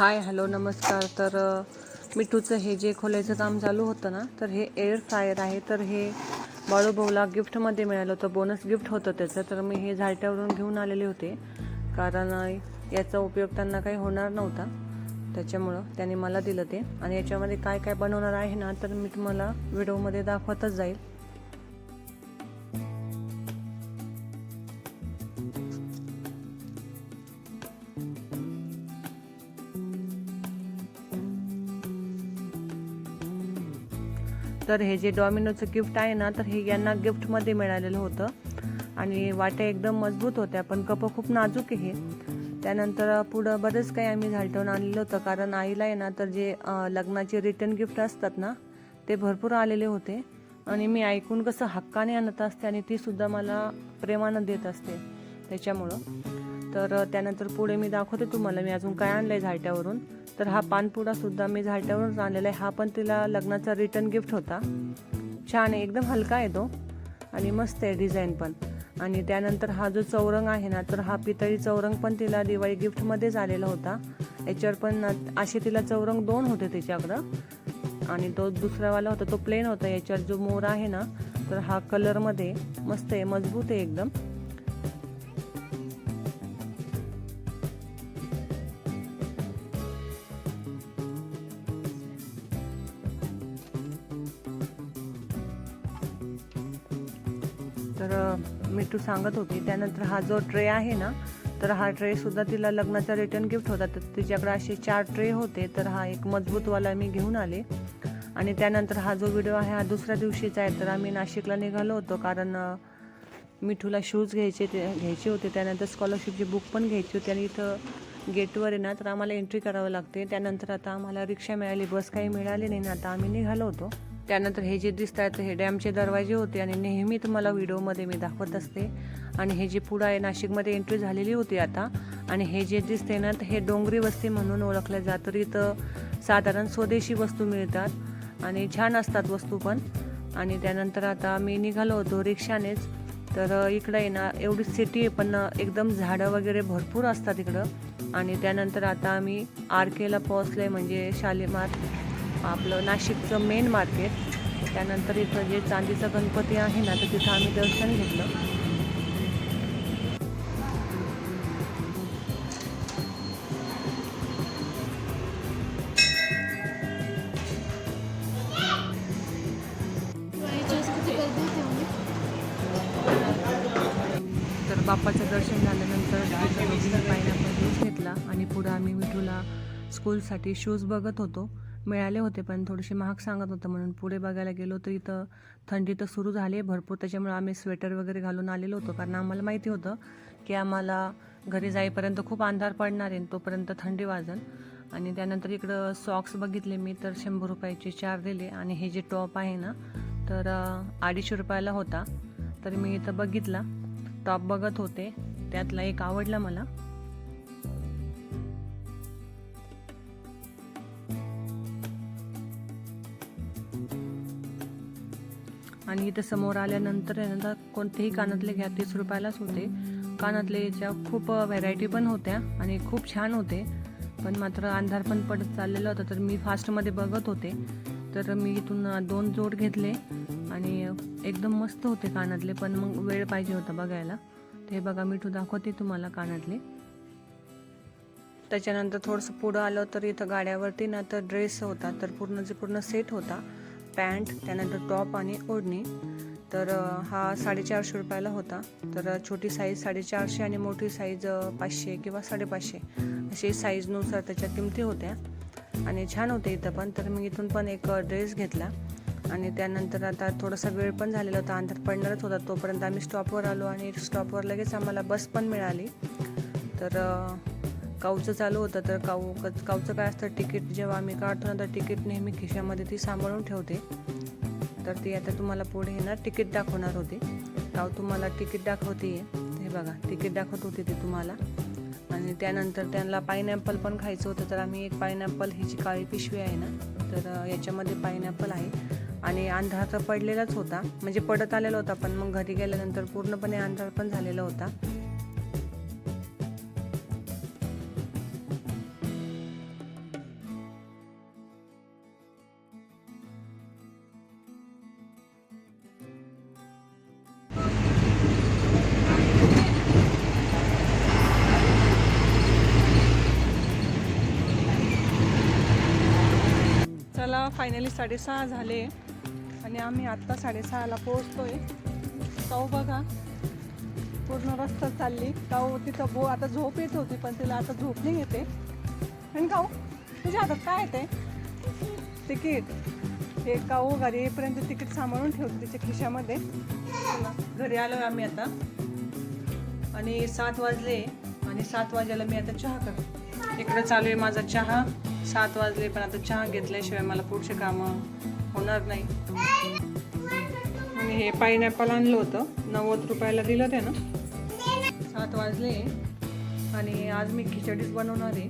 Hi hello नमस्कार. तर मिठूचं हे जे खोलायचं काम चालू होतं ना तर हे एअर फ्रायर आहे. तर हे बाळूभाऊला गिफ्टमध्ये मिळालं होतं. बोनस गिफ्ट होतं त्याचं. तर मी हे झालट्यावरून घेऊन आलेले होते. कारण याचा उपयोग त्यांना काही होणार नव्हता. त्याच्यामुळं त्यांनी मला दिलं ते. आणि याच्यामध्ये काय काय बनवणार आहे ना तर मी तुम्हाला व्हिडिओमध्ये दाखवतच जाईल. तर हे जे डॉमिनोचं गिफ्ट आहे ना तर हे यांना गिफ्टमध्ये मिळालेलं होतं. आणि वाट्या एकदम मजबूत होत्या पण कपं खूप नाजूक आहे. त्यानंतर पुढं बरंच काही आम्ही झालटवून आणलेलं होतं कारण आईला आहे ना तर जे लग्नाचे रिटर्न गिफ्ट असतात ना ते भरपूर आलेले होते. आणि मी ऐकून कसं हक्काने आणत असते आणि ती सुद्धा मला प्रेमानं देत असते त्याच्यामुळं. तर त्यानंतर पुढे मी दाखवते तुम्हाला मी अजून काय आणलं आहे झालट्यावरून तर हा पानपुडा सुद्धा मी झालट्यावरूनच आणलेला आहे. हा पण तिला लग्नाचा रिटर्न गिफ्ट होता. छान आहे एकदम हलका आहे तो. आणि मस्त आहे डिझाईन पण. आणि त्यानंतर हा जो चौरंग आहे ना तर हा पितळी चौरंग पण तिला दिवाळी गिफ्टमध्येच आलेला होता. याच्यावर पण असे तिला चौरंग दोन होते तिच्याकडं. आणि तो दुसरावाला होता तो प्लेन होता. याच्यावर जो मोर आहे ना तर हा कलरमध्ये मस्त आहे मजबूत आहे एकदम. अ, मिठू सांगत होती. त्यानंतर हा जो ट्रे आहे ना तर हा ट्रे सुद्धा तिला लग्नाचा रिटर्न गिफ्ट होता. तर तिच्याकडे असे चार ट्रे होते. तर हा एक मजबूतवाला मी घेऊन आले. आणि त्यानंतर हा जो व्हिडिओ आहे हा दुसऱ्या दिवशीचा आहे. तर आम्ही नाशिकला निघालो होतो. कारण मिठूला शूज घ्यायचे ते घ्यायचे होते. त्यानंतर स्कॉलरशिपची बुक पण घ्यायची होती. आणि इथं गेटवर आहे ना तर आम्हाला एंट्री करावं लागते. त्यानंतर आता आम्हाला रिक्षा मिळाली. बस काही मिळाली नाही. ना आता आम्ही निघालो होतो. त्यानंतर हे जे दिसत आहेत हे डॅमचे दरवाजे होते आणि नेहमी तुम्हाला व्हिडिओमध्ये मी दाखवत असते. आणि हे जे पुढं आहे नाशिकमध्ये एंट्री झालेली होती आता. आणि हे जे दिसते ना तर हे डोंगरी वस्ती म्हणून ओळखलं जातं. तर इथं साधारण स्वदेशी वस्तू मिळतात आणि छान असतात वस्तू पण. आणि त्यानंतर आता मी निघालो होतो रिक्षानेच. तर इकडं आहे ना एवढी सिटी आहे पण एकदम झाडं वगैरे भरपूर असतात इकडं. आणि त्यानंतर आता आम्ही आर केला पोहोचले म्हणजे शालिमार. आपलं नाशिकचं मेन मार्केट त्यानंतर इथं जे चांदीचा गणपती आहे ना तर तिथं आम्ही दर्शन घेतलं. तर बाप्पाचं दर्शन झाल्यानंतर पायनॅपल ज्यूस घेतला आणि पुढं आम्ही मिठूला स्कूलसाठी शूज बघत होतो. मिळाले होते पण थोडेसे महाग सांगत होतं म्हणून. पुढे बघायला गेलो तर इथं थंडी तर सुरू झाली आहे भरपूर. त्याच्यामुळे आम्ही स्वेटर वगैरे घालून आलेलो होतो. कारण आम्हाला माहिती होतं की आम्हाला घरी जाईपर्यंत खूप अंधार पडणार आहे तोपर्यंत थंडी वाजन. आणि त्यानंतर इकडं सॉक्स बघितले मी तर शंभर रुपयाचे चार दिले. आणि हे जे टॉप आहे ना तर अडीचशे रुपयाला होता. तर मी इथं बघितला. टॉप बघत होते. त्यातला एक आवडला मला. आणि इथं समोर आल्यानंतर आहे कोणतेही कानातले घ्या तीस रुपयालाच होते. कानातले याच्या खूप व्हेरायटी पण होत्या आणि खूप छान होते. पण मात्र अंधार पण पडत चाललेला होता तर मी फास्टमध्ये बघत होते. तर मी इथून दोन जोड घेतले आणि एकदम मस्त होते कानातले पण मग वेळ पाहिजे होता बघायला. ते बघा मिठू दाखवते तुम्हाला कानातले. त्याच्यानंतर थोडंसं पुढं आलं तर इथं गाड्यावरती ना तर ड्रेस होता तर पूर्णचे पूर्ण सेट होता. पॅन्ट त्यानंतर टॉप आणि ओढणी. तर हा साडेचारशे रुपयाला होता. तर छोटी साईज साडेचारशे आणि मोठी साईज पाचशे किंवा साडेपाचशे अशी साईजनुसार त्याच्या किमती होत्या. आणि छान होते इथं पण. तर मी इथून पण एक ड्रेस घेतला. आणि त्यानंतर आता थोडासा वेळ पण झालेला होता. अंतर पडणारच होता तोपर्यंत आम्ही स्टॉपवर आलो आणि स्टॉपवर लगेच आम्हाला बस पण मिळाली. तर काऊचं चालू होतं तर काऊ काऊचं काय असतं तिकीट जेव्हा आम्ही काढतो ना तर तिकीट नेहमी खिशामध्ये ती सांभाळून ठेवते. तर ती आता तुम्हाला पुढे येणार तिकीट दाखवणार होती. काऊ तुम्हाला तिकीट दाखवते हे बघा तिकीट दाखवत होती ती तुम्हाला. आणि त्यानंतर त्यांना पायनॅपल पण खायचं होतं तर आम्ही एक पायनॅपल ही जी काळी पिशवी आहे ना तर याच्यामध्ये पायनॅपल आहे. आणि अंधार तर पडलेलाच होता म्हणजे पडत आलेला होता पण मग घरी गेल्यानंतर पूर्णपणे अंधार पण झालेला होता. फायनली साडेसहा झाले. आणि आम्ही आत्ता साडेसहाला पोहोचतोय. काऊ बघा. पूर्ण रस्ता चालली. काऊ तिथं बो आता झोप येत होती पण तिला आता झोप नाही येते. आणि काऊ तुझ्या हातात काय येते तिकीट. हे काऊ घरी येईपर्यंत तिकीट सांभाळून ठेवते तिच्या खिशामध्ये. घरी आलो आम्ही आता. आणि सात वाजले. आणि सात वाजायला मी आता चहा करते. इकडं चालू आहे माझा चहा. सात वाजले पण आता चहा घेतल्याशिवाय मला पुढचे कामं होणार नाही. आणि हे पायनॅपल आणलं होतं. नव्वद रुपयाला दिलं ते ना सात वाजले. आणि आज मी खिचडीच बनवणार आहे.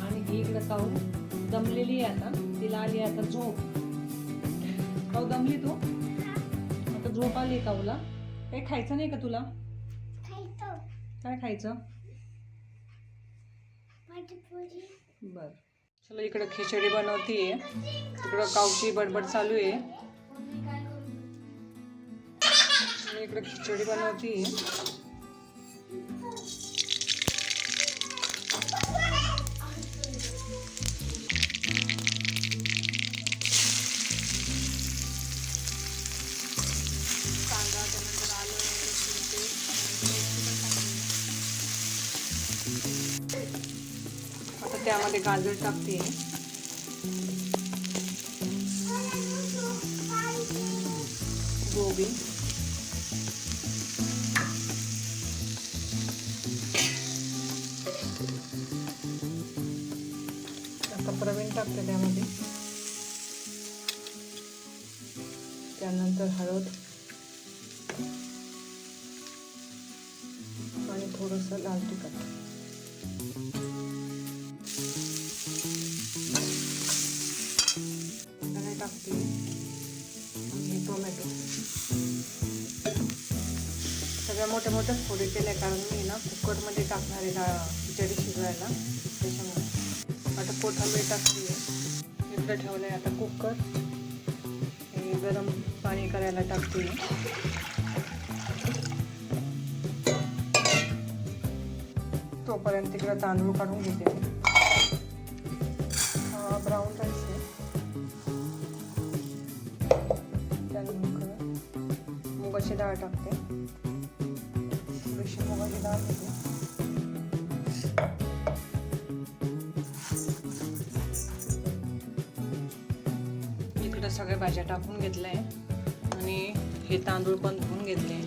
आणि ही इकडं काऊ दमलेली आहे आता. तिला आली आता झोप. काऊ दमली तू? आता झोप आली काऊला काही खायचं नाही का तुला? काय खायचं? बर. चला इकडं खिचडी बनवतीये. तिकडं कावची बडबड चालू आहे. मी इकडं खिचडी बनवतीये. त्यामध्ये गाजर टाकते. गोबी. आता प्रवीण टाकते त्यामध्ये. त्यानंतर हळद. आणि थोडंसं लाल तिखट. सगळ्या मोठ्या मोठ्या फोडी केल्या कारण मी ना कुकरमध्ये टाकणार आहे डाळ खिचडी शिजवायला त्याच्यामुळे. आता कोथंबीर टाकली आहे इकडं ठेवलं आहे आता कुकर. हे गरम पाणी करायला टाकते. तोपर्यंत तिकडं तांदूळ काढून घेते. ब्राऊन राईस आहे. मुगाची डाळ टाकते. Işim मुगाची gider dedi. इकडं सगळ्या भाज्या टाकून घेतल्या आहे. आणि हे तांदूळ पण धुवून घेतले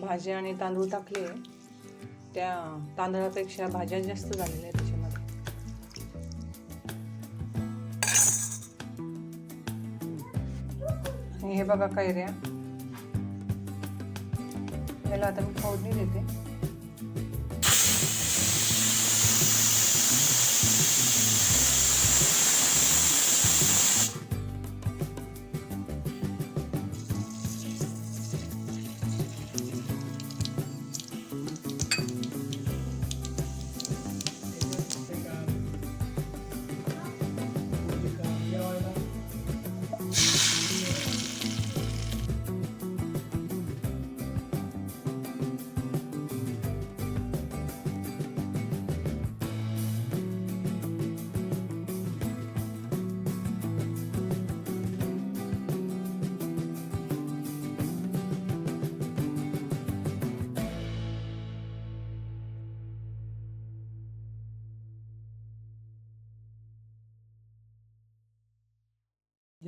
भाज्या आणि तांदूळ टाकले त्या तांदळापेक्षा भाज्या जास्त झालेल्या आहेत त्याच्यामध्ये. आणि हे बघा कैऱ्या. याला आता मी फोडणी देते.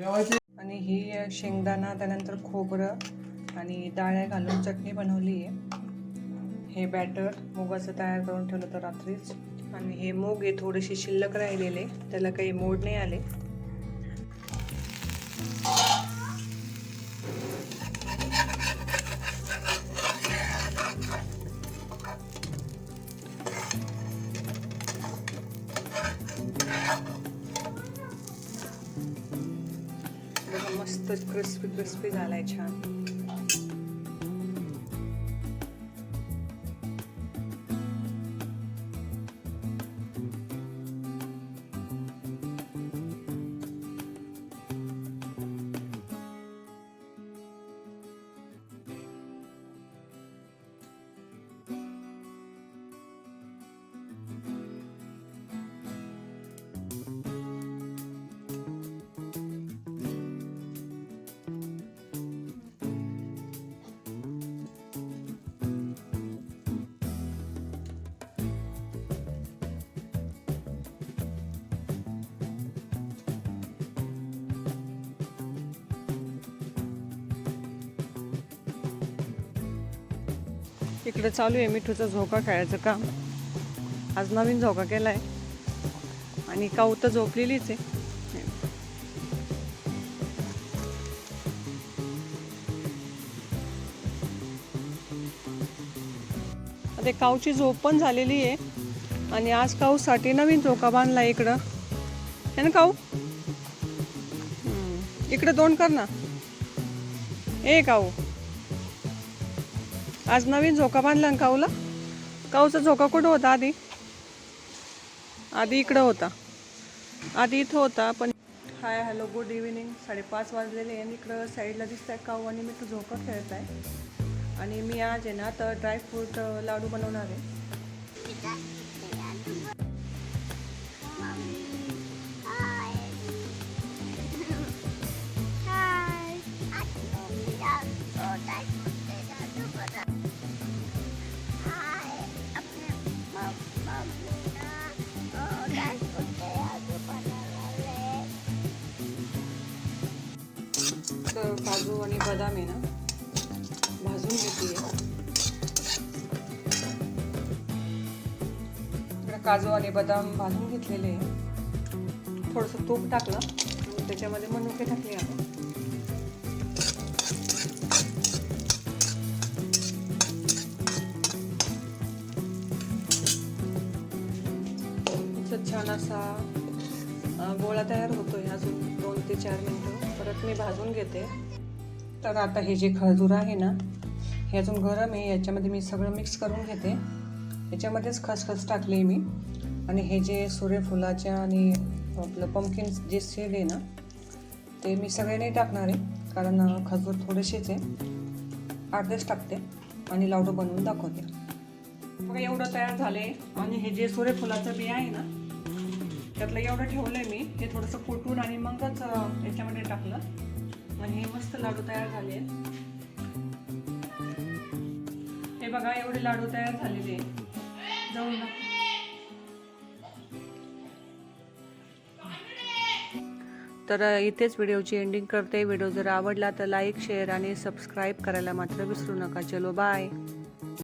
आणि ही शेंगदाणा त्यानंतर खोबरं आणि डाळ्या घालून चटणी बनवली आहे. हे बॅटर मुगाचं तयार करून ठेवलं होतं रात्रीच. आणि हे मूग हे थोडेसे शिल्लक राहिलेले त्याला काही मोड नाही आले. después a la hecha. तिकडे चालू आहे मिठूचा झोका खेळायचं काम. आज नवीन झोका केलाय. आणि काऊ तर झोपलेलीच आहे. आता ते काऊची झोप पण झालेली आहे. आणि आज काऊसाठी नवीन झोका बांधला इकडं. है ना काऊ इकडे दोन कर ना. ए काऊ आज नवीन झोका बांधला ना काऊला? काऊचा झोका कुठं होता आधी? आधी इकडं होता. आधी इथं होता पण हाय हॅलो गुड इव्हिनिंग. साडेपाच वाजलेले आहे. आणि इकडं साईडला दिसत आहे काऊ आणि मी तो झोका खेळत आहे आणि मी आज आहे ना तर ड्रायफ्रूट लाडू बनवणार आहे. काजू आणि बदाम आहे ना भाजून घेते इकडे काजू आणि बदाम भाजून घेतलेले आहे. थोडंसं तूप टाकलं आणि त्याच्यामध्ये मनुके टाकले आपण. छान असा गोळा तयार होतोय अजून दोन ते चार मिनटं. परत मी भाजून घेते. तर आता हे जे खजूर आहे ना हे अजून गरम आहे. याच्यामध्ये मी सगळं मिक्स करून घेते. याच्यामध्येच खसखस टाकली मी. आणि हे जे सूर्यफुलाच्या आणि आपलं पंपकिन जे सीड आहे ना ते मी सगळे नाही टाकणार आहे. कारण खजूर थोडेसेच आहे. अर्धेच टाकते आणि लाडू बनवून दाखवते. बघा एवढं तयार झाले आणि हे जे सूर्यफुलाचं बी आहे ना त्यातलं एवढं ठेवलंय मी. हे थोडंसं कुटून आणि मगच याच्यामध्ये टाकलं. आणि हे मस्त लाडू तयार झाले हे बघा एवढे लाडू तयार झालेले जाऊ ना तर इथेच व्हिडिओची एंडिंग करते. व्हिडिओ जर आवडला तर लाईक शेअर आणि सबस्क्राईब करायला मात्र विसरू नका. चलो बाय